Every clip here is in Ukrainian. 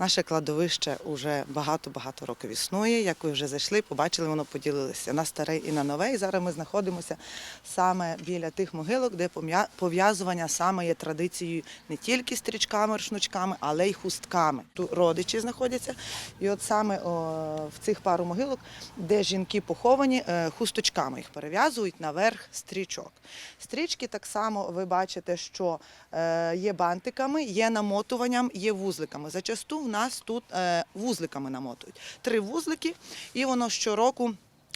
Наше кладовище вже багато-багато років існує. Як ви вже зайшли, побачили, воно поділилося на старе і на нове. І зараз ми знаходимося саме біля тих могилок, де пов'язування саме є традицією не тільки стрічками, рушничками, але й хустками. Тут родичі знаходяться. І от саме в цих пару могилок, де жінки поховані, е, хусточками їх перев'язують наверх стрічок. Стрічки так само ви бачите, що е, є бантиками, є намотуванням, є вузликами. Зачасту нас тут е, вузликами намотують. Три вузлики, і воно щороку.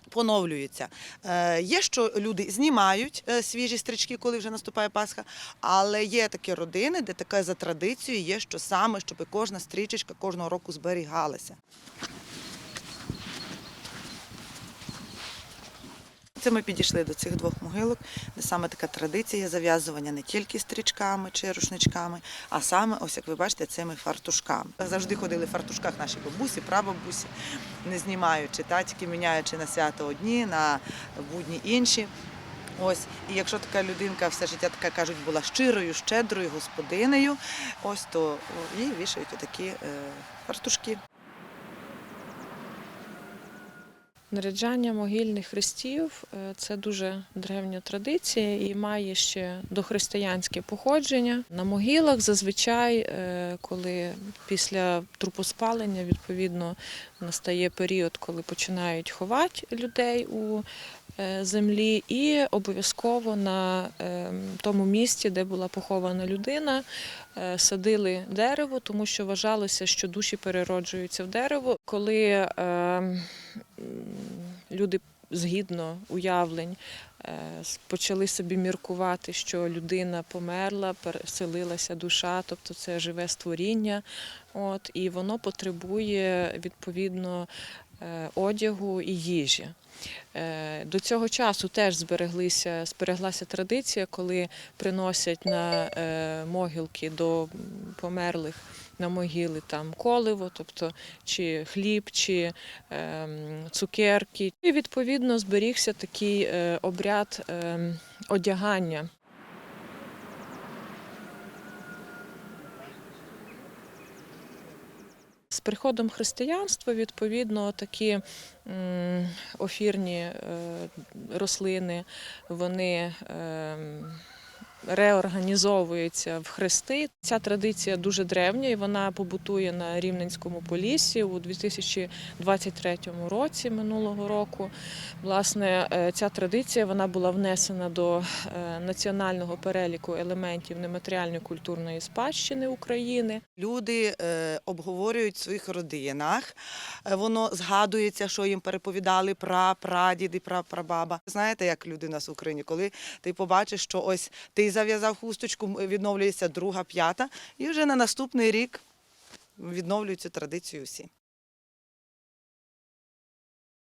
Поновлюється. Е, є, що люди знімають е, свіжі стрічки, коли вже наступає Пасха, але є такі родини, де таке за традицією є, що саме, щоб кожна стрічечка кожного року зберігалася. Це ми підійшли до цих двох могилок, де саме така традиція зав'язування не тільки стрічками чи рушничками, а саме, ось як ви бачите, цими фартушками. Завжди ходили в фартушках наші бабусі, прабабусі, не знімаючи татки, міняючи на свято одні, на будні інші. Ось, і якщо така людинка все життя така кажуть, була щирою, щедрою господинею, ось то їй вішають такі е, фартушки. Наряджання могильних хрестів е, це дуже древня традиція і має ще дохристиянське походження. На могилах зазвичай, е, коли після трупоспалення відповідно настає період, коли починають ховати людей у е, землі, і обов'язково на тому місці, де була похована людина, садили дерево, тому що вважалося, що душі перероджуються в дерево. Коли люди згідно уявлень е, почали собі міркувати, що людина померла, переселилася душа, тобто це живе створіння. От, і воно потребує відповідно одягу і їжі. Е, До цього часу теж збереглися, збереглася традиція, коли приносять на е, могилки до померлих на могили там коливо, тобто чи хліб, чи ем, цукерки. І відповідно зберігся такий е, обряд ем, одягання. З приходом християнства, відповідно, такі офірні е, рослини, вони реорганізовуються в хрести. Ця традиція дуже древня і вона побутує на Рівненському поліссі у 2023 році минулого року. Власне, е, ця традиція вона була внесена до е, національного переліку елементів нематеріальної культурної спадщини України. Люди е, обговорюють в своїх родинах. Воно згадується, що їм переповідали пра, прадід і прапрабаба. Знаєте, як люди у нас в Україні, коли ти побачиш, що ось ти зав'язав хусточку, відновлюється друга, п'ята, і вже на наступний рік відновлюють цю традицію всі.